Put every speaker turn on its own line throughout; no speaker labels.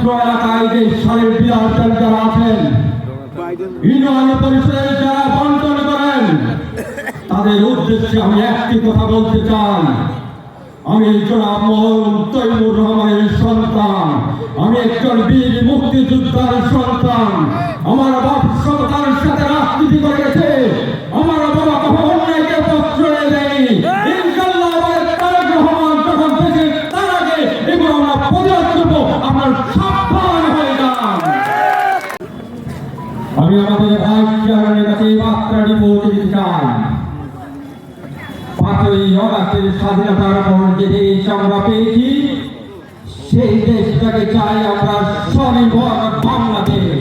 অত্র এলাকায় যে সারের বিরাট যারা আছেন ইউনিয়ন পরিষদের যারা বন্টন করেন, তাদের উদ্দেশ্যে আমি একটি কথা বলতে চাই। আমি মোহাম্মদ তৈমুর রহমানের সন্তান। আমি একজন বীর মুক্তিযোদ্ধার সন্তান। আমার বাপ সন্তান সাথে রাজনীতি করে গেছে। আমাদের কাছে এই বার্তাটি পৌঁছে দিতে চাই। পাঁচই অগাস্টের স্বাধীনতার পর যে দেশ আমরা পেয়েছি, সেই দেশটাকে চাই আমরা স্বনির্ভর বাংলাদেশ।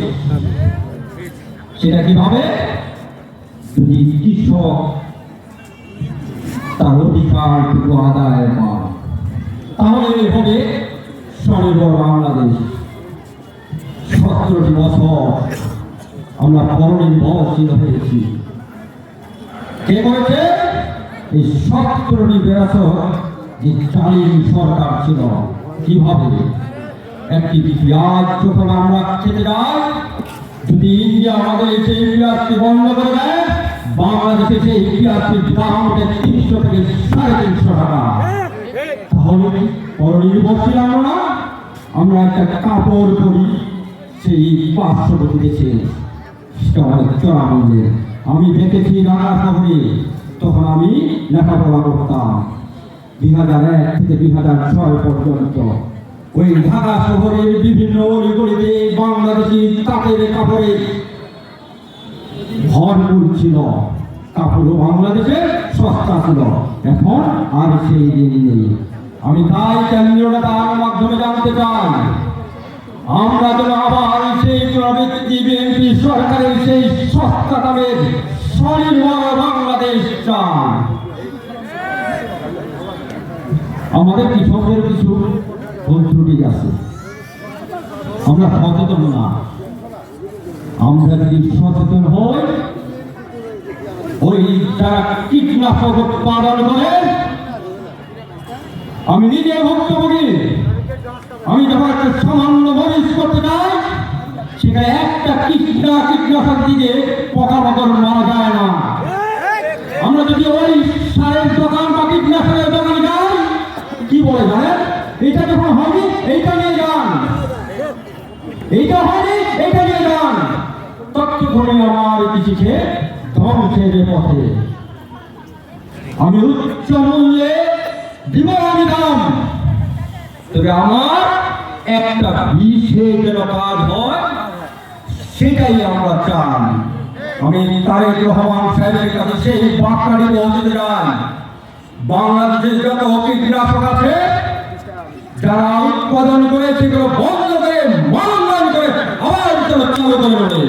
সেটা কীভাবে? যদি কৃষক, তার অধিকারটুকু আদায় পায়, তাহলে হবে স্বনির্ভর বাংলাদেশ। সতেরোটি বছর আমরা পরনির্ভরশীল হয়েছি কে করেছে এই সতেরোটি বছর যে চালিন সরকার ছিল, কীভাবে? একটি পেঁয়াজ যখন আমরা খেতে যাই যদি ইন্ডিয়া আমাদের সেই পেঁয়াজকে বন্ধ করে দেয়, বাংলাদেশে সেই পেঁয়াজের দাম ওঠে তিনশো থেকে সাড়ে তিনশো টাকা। তাহলে পরনির্ভরশীল আমরা আমরা একটা কাপড় পরি, সেই পাঁচশো দেশে সেটা অনেক চড়া মূল্যের আমি দেখেছি ঢাকা শহরে, তখন আমি লেখাপড়া করতাম। দুই হাজার এক থেকে দুই হাজার ছয় পর্যন্ত। ওই ঢাকা শহরের বিভিন্ন অলিগলিতে বাংলাদেশি তাঁতের কাপড়ে ভরপুর ছিল। কাপড়ও বাংলাদেশে সস্তা ছিল। এখন আর সেই দিন নেই। আমি তাই কেন্দ্রীয় নেতার মাধ্যমে জানতে চাই আমরা যেন আবার সেই প্রবৃত্তি বিএনপি সরকারের সেই সস্তা দামের স্বনির্ভর বাংলাদেশ চাই। আমাদের কৃষকদের কিছু ত্রুটি আছে। আমরা সচেতন না। আমরা যদি সচেতন হই, ওই যারা কীটনাশক উৎপাদন করে, আমি নিজে ভুক্তভোগী। আমি যখন একটা সামান্য কীটনা কীটনাশক দিয়ে পোকামাকড় মারা যায় না আমরা যদি ওই সারের দোকান বা কীটনাশকের দোকানে যাই, কি বলে জানেন? এটা যখন হয়নি, এইটা নিয়ে যান। এইটা হয়নি, এইটা নিয়ে যান। ততক্ষণে আমার কৃষিকে ধ্বংসের পথে। আমি উচ্চ মূল্যে দিব আমি দাম। তবে আমার একটা বিষে যেন কাজ সেটাই আমরা চাই। আমি তারেক রহমান সাহেবের কাছে সেই বার্তাটি পৌঁছে যান বাংলাদেশের যত কীটনাশক আছে, যারা উৎপাদন করে সেগুলো বন্ধ করে মূল্যায়ন করে আবার চালু করে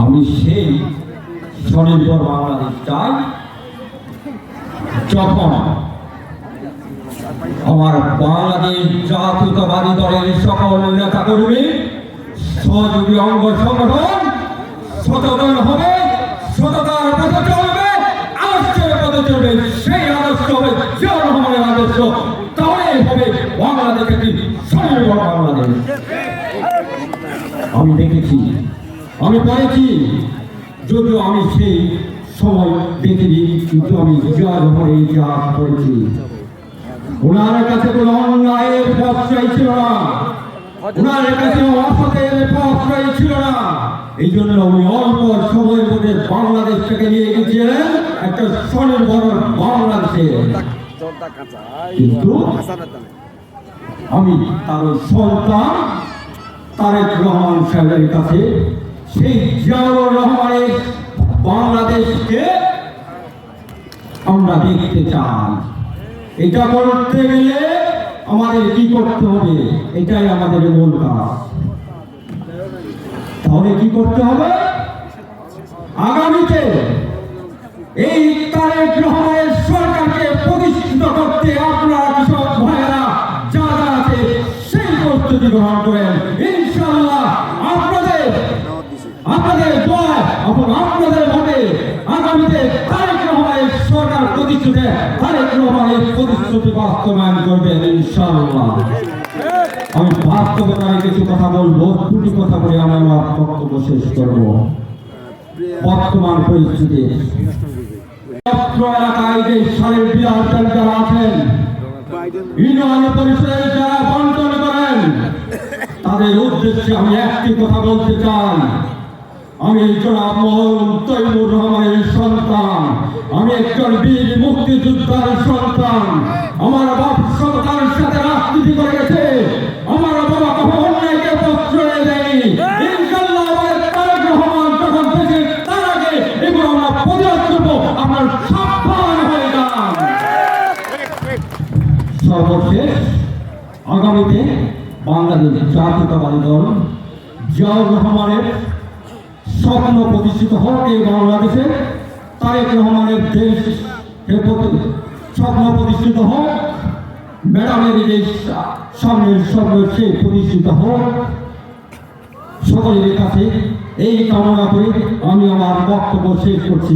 আমি সেই স্বনির্ভর বাংলাদেশ চাই যখন জাতীয়তাবাদী দলের সকল নেতা কর্মী সহযোগী অঙ্গ সংগঠন, সচেতন হবে, সততার পথে চলবে, আদর্শের পথে চলবে, সেই আদর্শ হবে জিয়া রহমানের আদর্শ। তাহলে হবে বাংলাদেশ একটি স্বনির্ভর বাংলাদেশ। আমি দেখেছি, আমি পড়েছি, যদিও আমি সেই সময় দেখিনি, কিন্তু আমি জিয়া রহমানের ইতিহাস পড়েছি। ওনার কাছে কোনো অন্যায়ের প্রশ্রয় ছিল না। ওনার কাছে অসতের প্রশ্রয় ছিল না। এই জন্য উনি অল্প সময়ের মধ্যে বাংলাদেশটাকে নিয়ে গেছিলেন একটা স্বনির্ভর বাংলাদেশে। কিন্তু আমি তার সন্তান তারেক রহমান সাহেবের কাছে সেই জিয়াউর রহমানের বাংলাদেশকে আমরা দেখতে চাই। এটা করতে গেলে আমাদের কি করতে হবে? এটাই আমাদের মূল কাজ। তাহলে কি করতে হবে? আগামীতে এই তারেক রহমানের সরকারকে প্রতিষ্ঠিত করতে আপনারা কৃষক ভাইয়েরা যা যা আছে সেই প্রস্তুতি গ্রহণ করেন। ইনশাআল্লাহ আপনাদের আপনাদের দোয়া এবং আপনাদের ভোটে আগামীতে তারেক রহমানের সরকার তার প্রতিশ্রুতি তারেক রহমানের প্রতিশ্রুতি বাস্তবায়ন করবেন ইনশাআল্লাহ। আমি বাস্তবতায় কিছু কথা বলব, দুটি কথা বলে আমি আমার বক্তব্য শেষ করব। বর্তমান পরিস্থিতি। এলাকায় যে সারের বিরাট যারা আছেন, ইউনিয়ন পরিষদের যারা বন্টন করেন, তাদের উদ্দেশ্যে আমি একটি কথা বলতে চাই। আমি জনাব মোহাম্মদ তৈমুর আমি একজন বীর মুক্তিযোদ্ধার সন্তান। আমার বাপ সন্তানের সাথে রাজনীতি করে গেছে। আমার বাবা কখনো অন্যায়কে প্রশ্রয় দেয়নি। সর্বশেষ জাতীয়তাবাদী দল জিয়াউর রহমানের স্বপ্ন প্রতিষ্ঠিত হোক বাংলাদেশে। তারেক রহমানের দেশ স্বপ্ন প্রতিষ্ঠিত হোক, ম্যাডামের দেশ সামনের স্বপ্ন সে প্রতিষ্ঠিত হোক। সকলের কাছে এই কামনা করে আমি আমার বক্তব্য শেষ করছি।